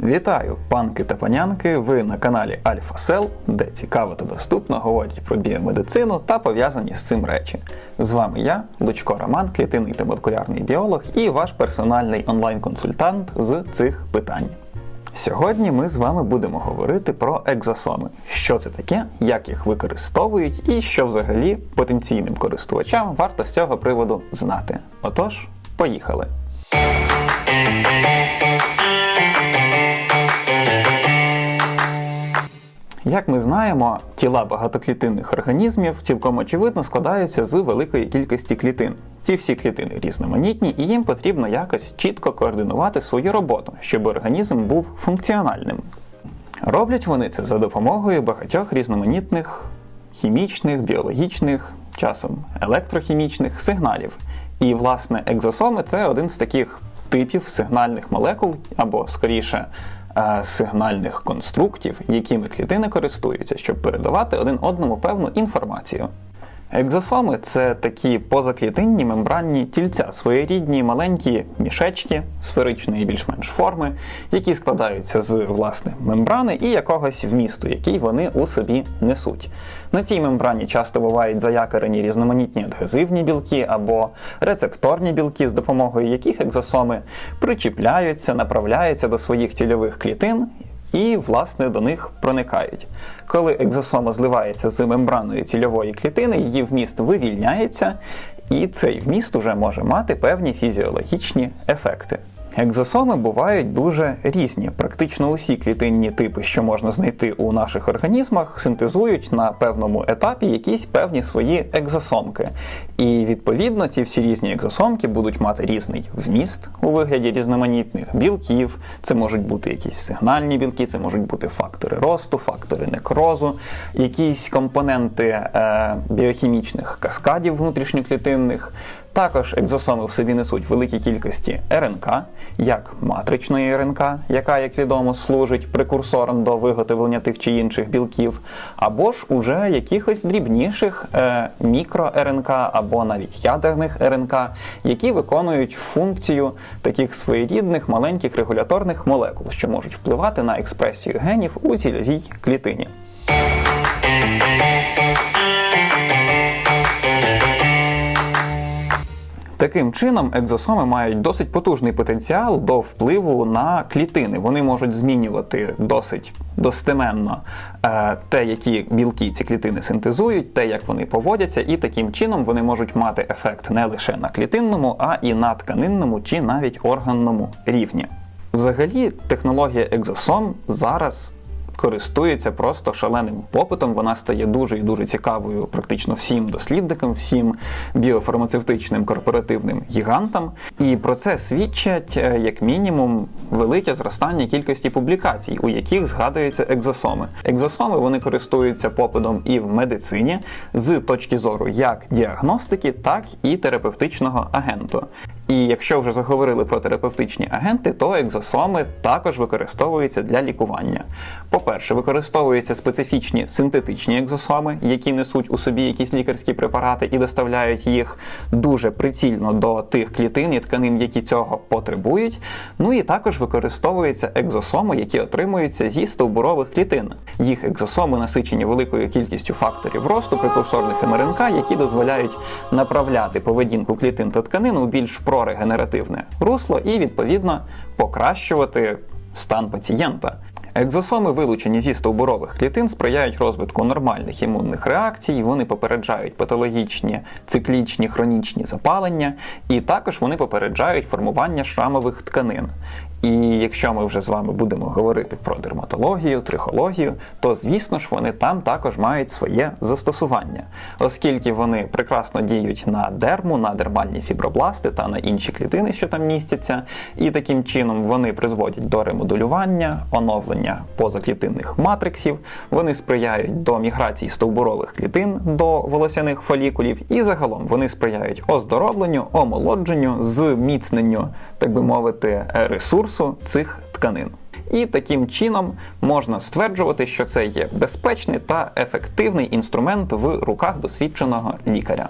Вітаю, панки та панянки! Ви на каналі Альфа Сел, де цікаво та доступно говорять про біомедицину та пов'язані з цим речі. З вами я, Лучко Роман, клітинний та молекулярний біолог і ваш персональний онлайн-консультант з цих питань. Сьогодні ми з вами будемо говорити про екзосоми. Що це таке, як їх використовують і що взагалі потенційним користувачам варто з цього приводу знати. Отож, поїхали! Знаємо, тіла багатоклітинних організмів цілком очевидно складаються з великої кількості клітин. Ці всі клітини різноманітні, і їм потрібно якось чітко координувати свою роботу, щоб організм був функціональним. Роблять вони це за допомогою багатьох різноманітних хімічних, біологічних, часом електрохімічних сигналів. І, власне, екзосоми це один з таких типів сигнальних молекул, або скоріше сигнальних конструктів, якими клітини користуються, щоб передавати один одному певну інформацію. Екзосоми це такі позаклітинні мембранні тільця, своєрідні маленькі мішечки сферичної більш-менш форми, які складаються з власне мембрани і якогось вмісту, який вони у собі несуть. На цій мембрані часто бувають заякорені різноманітні адгезивні білки або рецепторні білки, з допомогою яких екзосоми причіпляються, направляються до своїх цільових клітин і, власне, до них проникають. Коли екзосома зливається з мембраною цільової клітини, її вміст вивільняється, і цей вміст уже може мати певні фізіологічні ефекти. Екзосоми бувають дуже різні. Практично усі клітинні типи, що можна знайти у наших організмах, синтезують на певному етапі якісь певні свої екзосомки. І відповідно ці всі різні екзосомки будуть мати різний вміст у вигляді різноманітних білків. Це можуть бути якісь сигнальні білки, це можуть бути фактори росту, фактори некрозу, якісь компоненти е, біохімічних каскадів внутрішньоклітинних. Також екзосоми в собі несуть великі кількості РНК, як матричної РНК, яка, як відомо, служить прекурсором до виготовлення тих чи інших білків, або ж уже якихось дрібніших е, мікро-РНК або навіть ядерних РНК, які виконують функцію таких своєрідних маленьких регуляторних молекул, що можуть впливати на експресію генів у цільовій клітині. Таким чином, екзосоми мають досить потужний потенціал до впливу на клітини. Вони можуть змінювати досить достеменно е, те, які білки ці клітини синтезують, те, як вони поводяться, і таким чином вони можуть мати ефект не лише на клітинному, а і на тканинному чи навіть органному рівні. Взагалі, технологія екзосом зараз користується просто шаленим попитом. Вона стає дуже і дуже цікавою практично всім дослідникам, всім біофармацевтичним корпоративним гігантам. І про це свідчать е, як мінімум велике зростання кількості публікацій, у яких згадуються екзосоми. Екзосоми вони користуються попитом і в медицині з точки зору як діагностики, так і терапевтичного агенту. І якщо вже заговорили про терапевтичні агенти, то екзосоми також використовуються для лікування. По-перше, використовуються специфічні синтетичні екзосоми, які несуть у собі якісь лікарські препарати і доставляють їх дуже прицільно до тих клітин і тканин, які цього потребують. Ну і також використовуються екзосоми, які отримуються зі стовбурових клітин. Їх екзосоми насичені великою кількістю факторів росту, прекурсорних МРНК, які дозволяють направляти поведінку клітин та тканин у більш прорегенеративне русло і відповідно покращувати стан пацієнта. Екзосоми, вилучені зі стовбурових клітин, сприяють розвитку нормальних імунних реакцій, вони попереджають патологічні циклічні хронічні запалення, і також вони попереджають формування шрамових тканин. І якщо ми вже з вами будемо говорити про дерматологію, трихологію, то звісно ж вони там також мають своє застосування, оскільки вони прекрасно діють на дерму, на дермальні фібробласти та на інші клітини, що там містяться, і таким чином вони призводять до ремодулювання, оновлення позаклітинних матриксів, вони сприяють до міграції стовбурових клітин до волосяних фолікулів, і загалом вони сприяють оздоровленню, омолодженню, зміцненню, так би мовити, ресурсу ресурсу цих тканин. І таким чином можна стверджувати, що це є безпечний та ефективний інструмент в руках досвідченого лікаря.